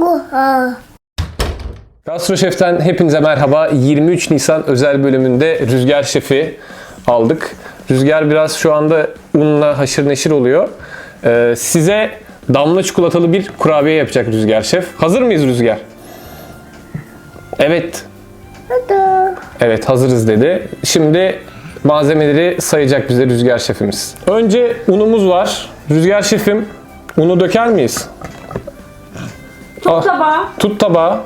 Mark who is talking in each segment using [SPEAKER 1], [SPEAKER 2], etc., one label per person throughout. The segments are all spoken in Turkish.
[SPEAKER 1] Oha.
[SPEAKER 2] Gastro Şef'ten hepinize merhaba. 23 Nisan özel bölümünde Rüzgar Şef'i aldık. Rüzgar biraz şu anda unla haşır neşir oluyor. Ee, size damla çikolatalı bir kurabiye yapacak Rüzgar Şef. Hazır mıyız Rüzgar? Evet.
[SPEAKER 1] Hadi.
[SPEAKER 2] Evet hazırız dedi. Şimdi malzemeleri sayacak bize Rüzgar Şef'imiz. Önce unumuz var. Rüzgar Şef'im unu döker miyiz? Al.
[SPEAKER 3] Tabağı.
[SPEAKER 2] Tut tabağı.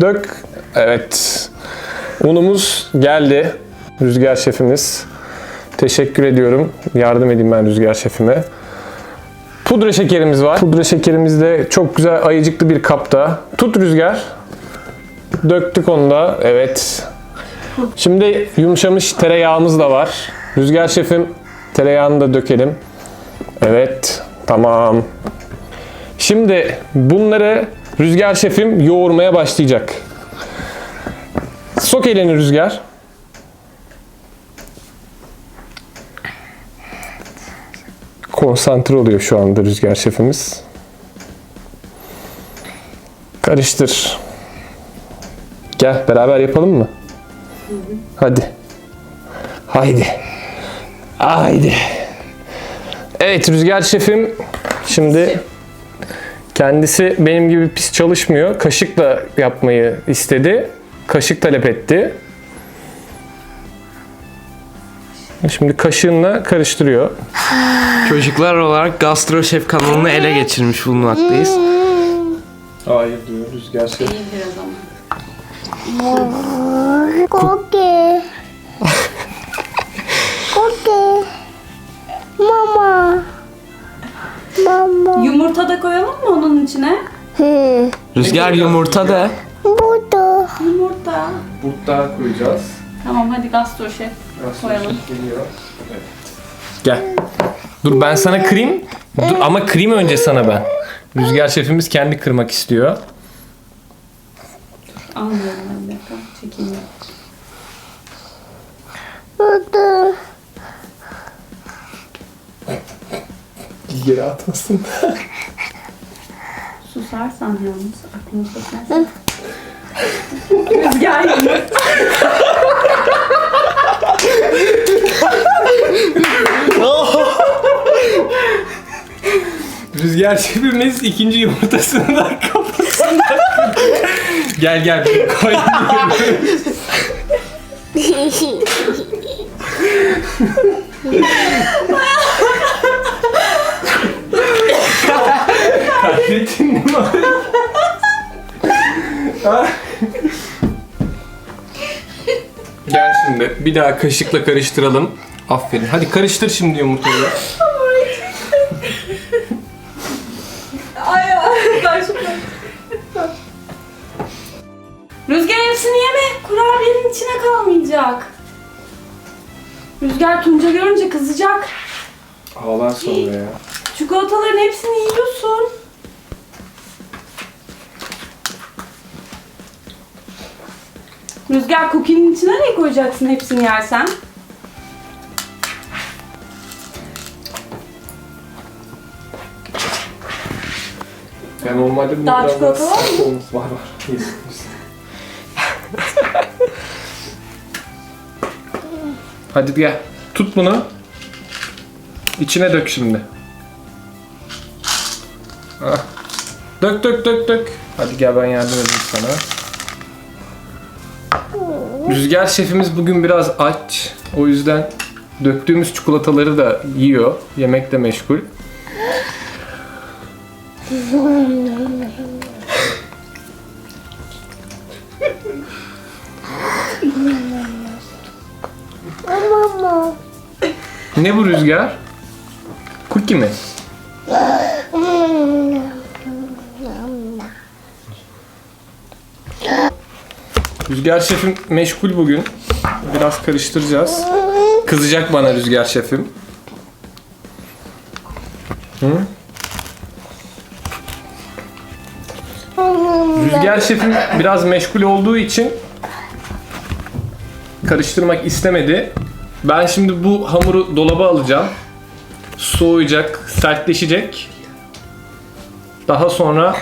[SPEAKER 2] Dök. Evet. Unumuz geldi. Rüzgar şefimiz. Teşekkür ediyorum. Yardım edeyim ben Rüzgar şefime. Pudra şekerimiz var. Pudra şekerimiz de çok güzel ayıcıklı bir kapta. Tut Rüzgar. Döktük onu da. Evet. Şimdi yumuşamış tereyağımız da var. Rüzgar şefim tereyağını da dökelim. Evet. Tamam. Şimdi bunları Rüzgar şefim yoğurmaya başlayacak. Sok elini Rüzgar. Konsantre oluyor şu anda Rüzgar şefimiz. Karıştır. Gel beraber yapalım mı? Hadi. Haydi. Haydi. Evet Rüzgar şefim şimdi Kendisi benim gibi pis çalışmıyor. Kaşıkla yapmayı istedi. Kaşık talep etti. Şimdi kaşığınla karıştırıyor.
[SPEAKER 4] Çocuklar olarak Gastro Şef kanalını ele geçirmiş bulunmaktayız.
[SPEAKER 2] Hayır diyor Rüzgar Şef.
[SPEAKER 3] Biraz ama.
[SPEAKER 1] Koke. Koke. Mama. Mama.
[SPEAKER 3] Yumurta da koyalım mı içine?
[SPEAKER 1] Hı.
[SPEAKER 4] Rüzgar yumurta da.
[SPEAKER 1] Burada.
[SPEAKER 3] Yumurta.
[SPEAKER 2] Burada koyacağız.
[SPEAKER 3] Tamam hadi gastro şef. Koyalım.
[SPEAKER 2] Gel. Dur ben sana kırayım. Dur, ama kırayım önce sana ben. Rüzgar şefimiz kendi kırmak istiyor.
[SPEAKER 3] Almıyorum ben bir dakika. Çekeyim.
[SPEAKER 1] Burada.
[SPEAKER 2] Geri atmasın.
[SPEAKER 3] Susarsan yalnız aklını sokmazsın. Rüzgar yumurta.
[SPEAKER 2] Rüzgar şefimiz ikinci yumurtasını da kafasında Gel gel koy. Kaybettin mi? Gel şimdi bir daha kaşıkla karıştıralım. Aferin. Hadi karıştır şimdi yumurtayı.
[SPEAKER 3] Ay ay. Rüzgar hepsini yeme. Kurabiyenin içine kalmayacak. Rüzgar Tunca görünce kızacak.
[SPEAKER 2] Ağlar sonra ya.
[SPEAKER 3] Çikolataların hepsini yiyorsun. Rüzgar cookie'nin içine ne koyacaksın hepsini yersen?
[SPEAKER 2] Ben normalde bunu
[SPEAKER 3] Daha
[SPEAKER 2] biraz
[SPEAKER 3] çikolata var mı?
[SPEAKER 2] sıkılmış- Var var. Hadi gel. Tut bunu. İçine dök şimdi. Ah. Dök dök dök dök. Hadi gel ben yardım edeyim sana. Rüzgar şefimiz bugün biraz aç. O yüzden döktüğümüz çikolataları da yiyor. Yemekle meşgul. Ne bu rüzgar? Cookie mi? Rüzgar şefim meşgul bugün. Biraz karıştıracağız. Kızacak bana rüzgar şefim. Hı? Rüzgar şefim biraz meşgul olduğu için karıştırmak istemedi. Ben şimdi bu hamuru dolaba alacağım. Soğuyacak, sertleşecek. Daha sonra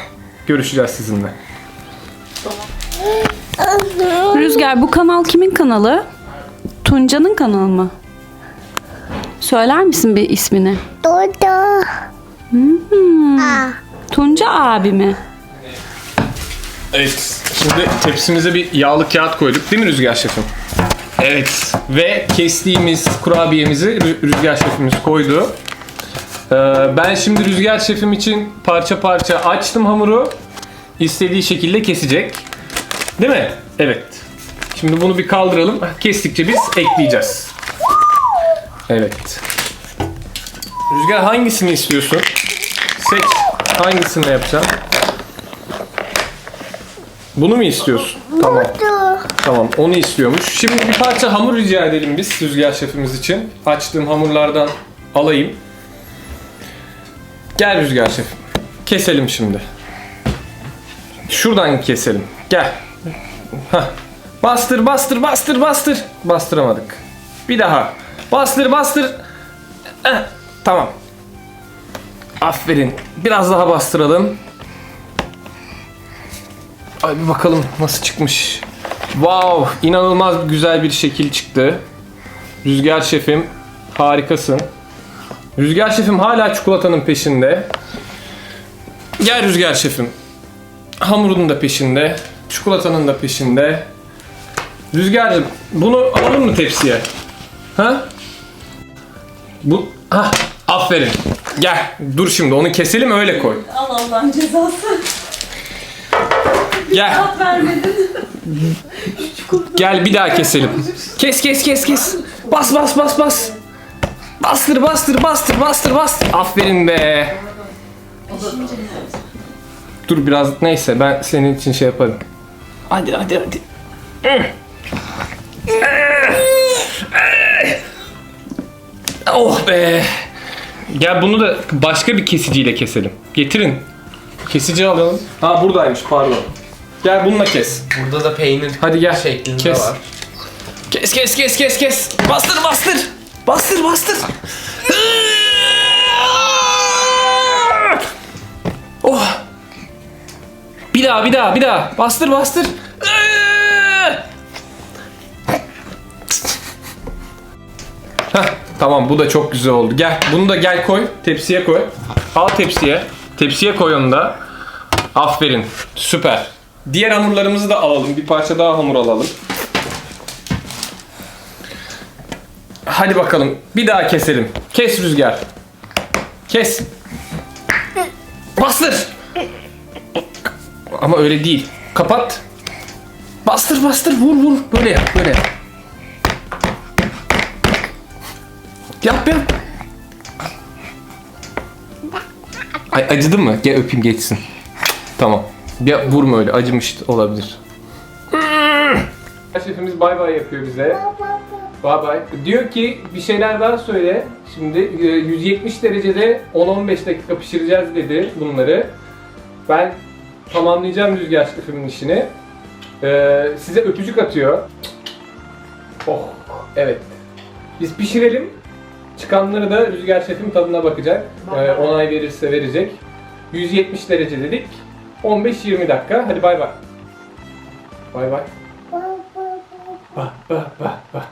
[SPEAKER 2] görüşeceğiz sizinle.
[SPEAKER 3] Rüzgar bu kanal kimin kanalı? Tunca'nın kanalı mı? Söyler misin bir ismini?
[SPEAKER 1] Dodo. Ah.
[SPEAKER 3] Tunca abi mi?
[SPEAKER 2] Evet. Şimdi tepsimize bir yağlı kağıt koyduk değil mi Rüzgar Şefim? Evet. Ve kestiğimiz kurabiyemizi Rü- Rüzgar Şefimiz koydu. Ee, ben şimdi Rüzgar Şefim için parça parça açtım hamuru. İstediği şekilde kesecek. Değil mi? Evet. Şimdi bunu bir kaldıralım. Kestikçe biz ekleyeceğiz. Evet. Rüzgar hangisini istiyorsun? Seç. Hangisini yapacaksın? Bunu mu istiyorsun? Tamam. Tamam onu istiyormuş. Şimdi bir parça hamur rica edelim biz Rüzgar Şefimiz için. Açtığım hamurlardan alayım. Gel Rüzgar Şefim. Keselim şimdi. Şuradan keselim. Gel. Hah. Bastır bastır bastır bastır. Bastıramadık. Bir daha. Bastır bastır. Eh, Tamam. Aferin. Biraz daha bastıralım. Ay bir bakalım nasıl çıkmış. Wow, inanılmaz güzel bir şekil çıktı. Rüzgar şefim, harikasın. Rüzgar şefim hala çikolatanın peşinde. Gel Rüzgar şefim. Hamurun da peşinde, çikolatanın da peşinde. Rüzgar'cığım bunu alalım mı tepsiye? Ha? Bu, ha, aferin. Gel, dur şimdi onu keselim öyle koy.
[SPEAKER 3] Allah Allah'ın cezası.
[SPEAKER 2] Gel.
[SPEAKER 3] vermedin.
[SPEAKER 2] Gel bir daha keselim. Kes kes kes kes. Bas bas bas bas. Bastır bastır bastır bastır bastır. Aferin be. Dur biraz neyse ben senin için şey yaparım. Hadi hadi hadi. Oh be. Gel bunu da başka bir kesiciyle keselim. Getirin. Kesici alalım. Ha buradaymış pardon. Gel bununla kes.
[SPEAKER 4] Burada da peynir
[SPEAKER 2] Hadi gel.
[SPEAKER 4] şeklinde
[SPEAKER 2] Kes.
[SPEAKER 4] var.
[SPEAKER 2] Kes kes kes kes kes. Bastır bastır. Bastır bastır. Oh. Bir daha bir daha bir daha. Bastır bastır. Tamam bu da çok güzel oldu. Gel bunu da gel koy. Tepsiye koy. Al tepsiye. Tepsiye koy onu da. Aferin. Süper. Diğer hamurlarımızı da alalım. Bir parça daha hamur alalım. Hadi bakalım. Bir daha keselim. Kes rüzgar. Kes. Bastır. Ama öyle değil. Kapat. Bastır bastır vur vur. Böyle yap böyle yap. Yap yap. Ay acıdı mı? Gel öpeyim geçsin. Tamam. Ya vurma öyle acımış olabilir. Şefimiz bay bay yapıyor bize. Bay bay. Diyor ki bir şeyler daha söyle. Şimdi e, 170 derecede 10-15 dakika pişireceğiz dedi bunları. Ben tamamlayacağım Rüzgar şefimin işini. Ee, size öpücük atıyor. Oh evet. Biz pişirelim. Çıkanları da Rüzgar şefim tadına bakacak. Ee, onay verirse verecek. 170 derece dedik. 15-20 dakika. Hadi bay bay. Bay bay. Bah bah bah bah.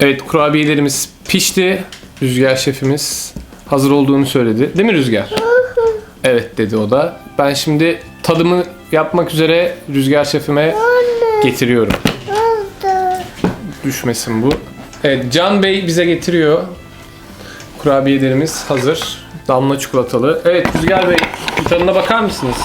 [SPEAKER 2] Evet kurabiyelerimiz pişti. Rüzgar şefimiz hazır olduğunu söyledi. Değil mi Rüzgar? Evet dedi o da. Ben şimdi tadımı yapmak üzere Rüzgar şefime getiriyorum. Düşmesin bu. Evet Can Bey bize getiriyor. Kurabiyelerimiz hazır. Damla çikolatalı. Evet Rüzgar Bey bir tadına bakar mısınız?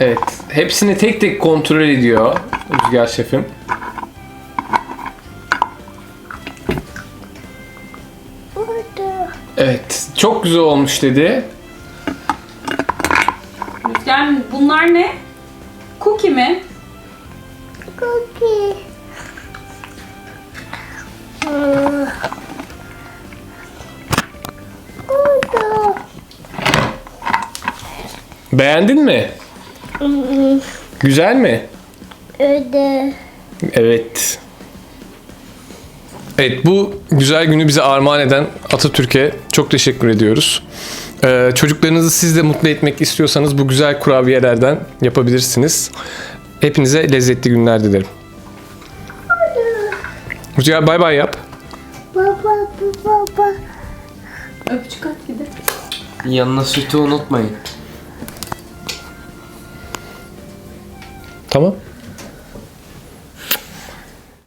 [SPEAKER 2] Evet. Hepsini tek tek kontrol ediyor Rüzgar Şefim. Evet. Çok güzel olmuş dedi.
[SPEAKER 3] Rüzgar bunlar ne? Cookie mi?
[SPEAKER 1] Cookie.
[SPEAKER 2] Beğendin mi? Güzel mi?
[SPEAKER 1] Öde.
[SPEAKER 2] Evet. Evet bu güzel günü bize armağan eden Atatürk'e çok teşekkür ediyoruz. Ee, çocuklarınızı siz de mutlu etmek istiyorsanız bu güzel kurabiyelerden yapabilirsiniz. Hepinize lezzetli günler dilerim. Rüzgar bay bay yap.
[SPEAKER 1] Baba baba.
[SPEAKER 3] Öpücük at gidi.
[SPEAKER 4] Yanına sütü unutmayın.
[SPEAKER 2] Tamam.